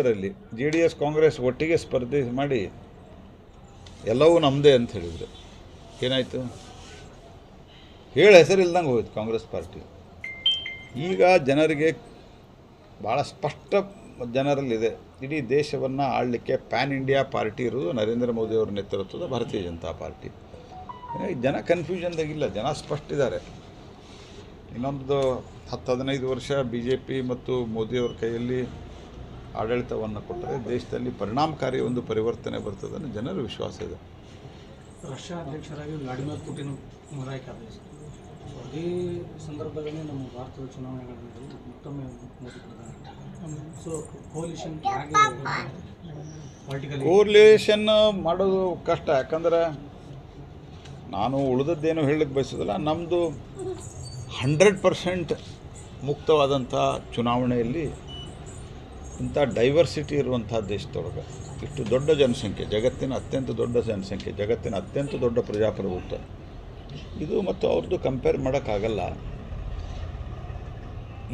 ಇದರಲ್ಲಿ J D S Congress ಒಟ್ಟಿಗೆ ಸ್ಪರ್ಧೆ ಮಾಡಿ ಎಲ್ಲವೂ ನಮ್ಮದೇ ಅಂತ ಹೇಳಿದರು ಏನಾಯಿತು? ಹೇಳ ಹೆಸರಿಲ್ದಂಗೆ ಹೋಯ್ತು ಕಾಂಗ್ರೆಸ್ ಪಾರ್ಟಿ. ಈಗ ಜನರಿಗೆ ಭಾಳ ಸ್ಪಷ್ಟ ಜನರಲ್ಲಿದೆ, ಇಡೀ ದೇಶವನ್ನು ಆಳಲಿಕ್ಕೆ ಪ್ಯಾನ್ ಇಂಡಿಯಾ ಪಾರ್ಟಿ ಇರೋದು ನರೇಂದ್ರ ಮೋದಿಯವರ ನೇತೃತ್ವದ ಭಾರತೀಯ ಜನತಾ ಪಾರ್ಟಿ. ಜನ ಕನ್ಫ್ಯೂಷನ್ದಾಗಿಲ್ಲ ಜನ ಸ್ಪಷ್ಟ ಇದ್ದಾರೆ. ಇನ್ನೊಂದು ಹತ್ತು ಹದಿನೈದು ವರ್ಷ ಬಿ ಜೆ ಪಿ ಮತ್ತು ಮೋದಿಯವ್ರ ಕೈಯಲ್ಲಿ ಆಡಳಿತವನ್ನು ಕೊಟ್ಟರೆ ದೇಶದಲ್ಲಿ ಪರಿಣಾಮಕಾರಿ ಒಂದು ಪರಿವರ್ತನೆ ಬರ್ತದೆ ಅನ್ನೋ ಜನರ ವಿಶ್ವಾಸ ಇದೆ. ರಷ್ಯಾ ಅಧ್ಯಕ್ಷರಾಗಿ ವ್ಲಾಡಿಮಿರ್ ಪುಟಿನ್ ಮೊರಾಯ್ಕಾದ ಅದೇ ಸಂದರ್ಭದಲ್ಲಿ ನಮ್ಮ ಭಾರತದ ಚುನಾವಣೆಗಳಲ್ಲಿ ಮತ್ತೊಮ್ಮೆ ಸೊ ಕೋಲಿಷನ್ ಪೊಲಿಟಿಕಲಿ ಕೋರ್ಲೇಷನ್ ಮಾಡೋದು ಕಷ್ಟ. ಯಾಕಂದ್ರೆ ನಾನು ಉಳಿದದ್ದೇನು ಹೇಳಕ್ಕೆ ಬಯಸೋದಿಲ್ಲ ನಮ್ಮದು ಹಂಡ್ರೆಡ್ ಪರ್ಸೆಂಟ್ ಮುಕ್ತವಾದಂಥ ಚುನಾವಣೆಯಲ್ಲಿ ಇಂಥ ಡೈವರ್ಸಿಟಿ ಇರುವಂಥ ದೇಶದೊಳಗೆ ಇಷ್ಟು ದೊಡ್ಡ ಜನಸಂಖ್ಯೆ ಜಗತ್ತಿನ ಅತ್ಯಂತ ದೊಡ್ಡ ಜನಸಂಖ್ಯೆ ಜಗತ್ತಿನ ಅತ್ಯಂತ ದೊಡ್ಡ ಪ್ರಜಾಪ್ರಭುತ್ವ. ಇದು ಮತ್ತು ಅವ್ರದ್ದು ಕಂಪೇರ್ ಮಾಡೋಕ್ಕಾಗಲ್ಲ.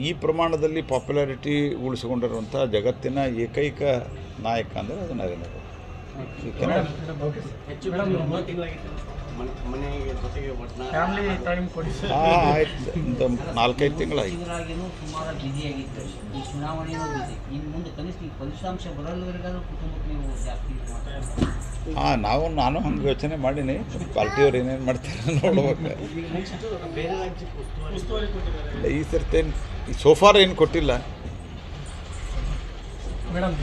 ಈ ಪ್ರಮಾಣದಲ್ಲಿ ಪಾಪ್ಯುಲಾರಿಟಿ ಉಳಿಸಿಕೊಂಡಿರುವಂಥ ಜಗತ್ತಿನ ಏಕೈಕ ನಾಯಕ ಅಂದರೆ ಅದು ನರೇಂದ್ರ ಮೋದಿ. ಮನೆಗೆ ಜೊತೆಗೆ ಫ್ಯಾಮಿಲಿ ಟೈಮ್ ಕೊಡಿ. ಆ ಆಯ್ತು. ನಾಲ್ಕೈದು ತಿಂಗಳಾಗಿ ತಿಂಗಳಾಗಿನೂ ಸುಮಾರು ಬ್ಯುಸಿಯಾಗಿತ್ತು ಈ ಚುನಾವಣೆಯೂ ಬಿಸಿ ಇನ್ನು ಮುಂದೆ ಕನಿಷ್ಠ ಈ ಫಲಿತಾಂಶ ಬರಲ್ವರೆಗಾದ್ರೂ ಕುಟುಂಬಕ್ಕೆ ನೀವು ಜಾಸ್ತಿ ಹಾಂ ನಾವು ನಾನು ಹಂಗೆ ಯೋಚನೆ ಮಾಡೀನಿ. ಪಾರ್ಟಿಯವ್ರು ಏನೇನು ಮಾಡ್ತಾರೆ ನೋಡ್ಬೇಕು. ಈ ಸರ್ತಿ ಈ ಸೋಫಾರ್ ಏನು ಕೊಟ್ಟಿಲ್ಲ. ಮೇಡಮ್